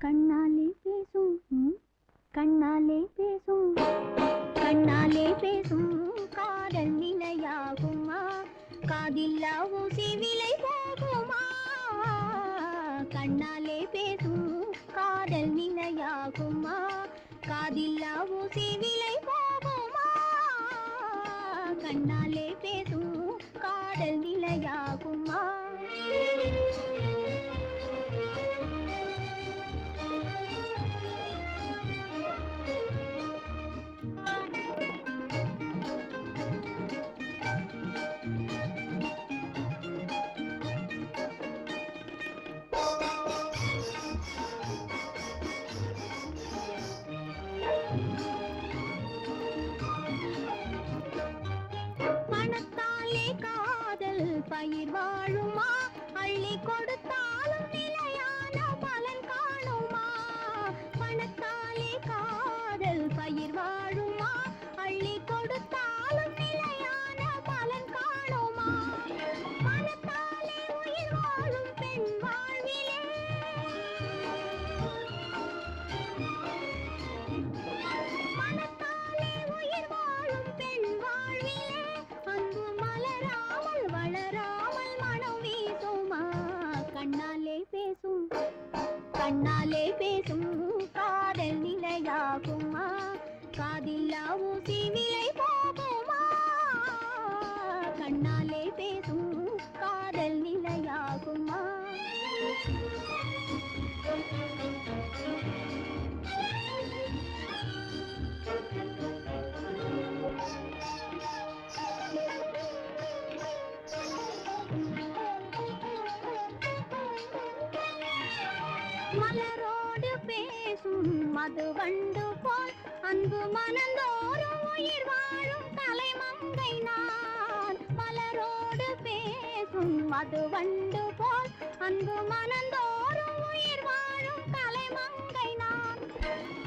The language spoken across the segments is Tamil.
கண்ணாலே பேசும். கண்ணாலே பேசும். கண்ணாலே பேசும். காதல் நிலையாகுமா? காதில்லா ஊசி விலை போகுமா? கண்ணாலே பேசும். காதல் நிலையாகுமா? காதில்லா ஊசி விலை போகுமா? கண்ணாலே பேசும். காதல் நிலையாகுமா? பயிர் வாழுமா? அள்ளி கொடுத்த கண்ணாலே பேசும் காதல் நிலையாகுமா காதில்லா ஊசி விலை போ மலரோடு பேசும் மது வண்டு போல் அன்பு மனந்தோறும் உயிர் வாழும் தலைமங்கை நான். மலரோடு பேசும் மது வண்டு போல் அன்பு மனந்தோறும் உயிர் வாழும் தலைமங்கை நான்.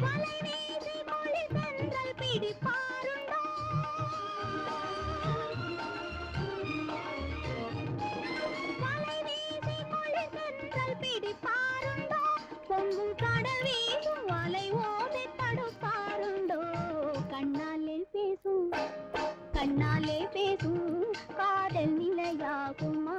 வலை வீசி மொழி சென்றல் பிடிப்பாருண்டோ? கண்ணாலே பேசும் காதல் நிலையாகுமா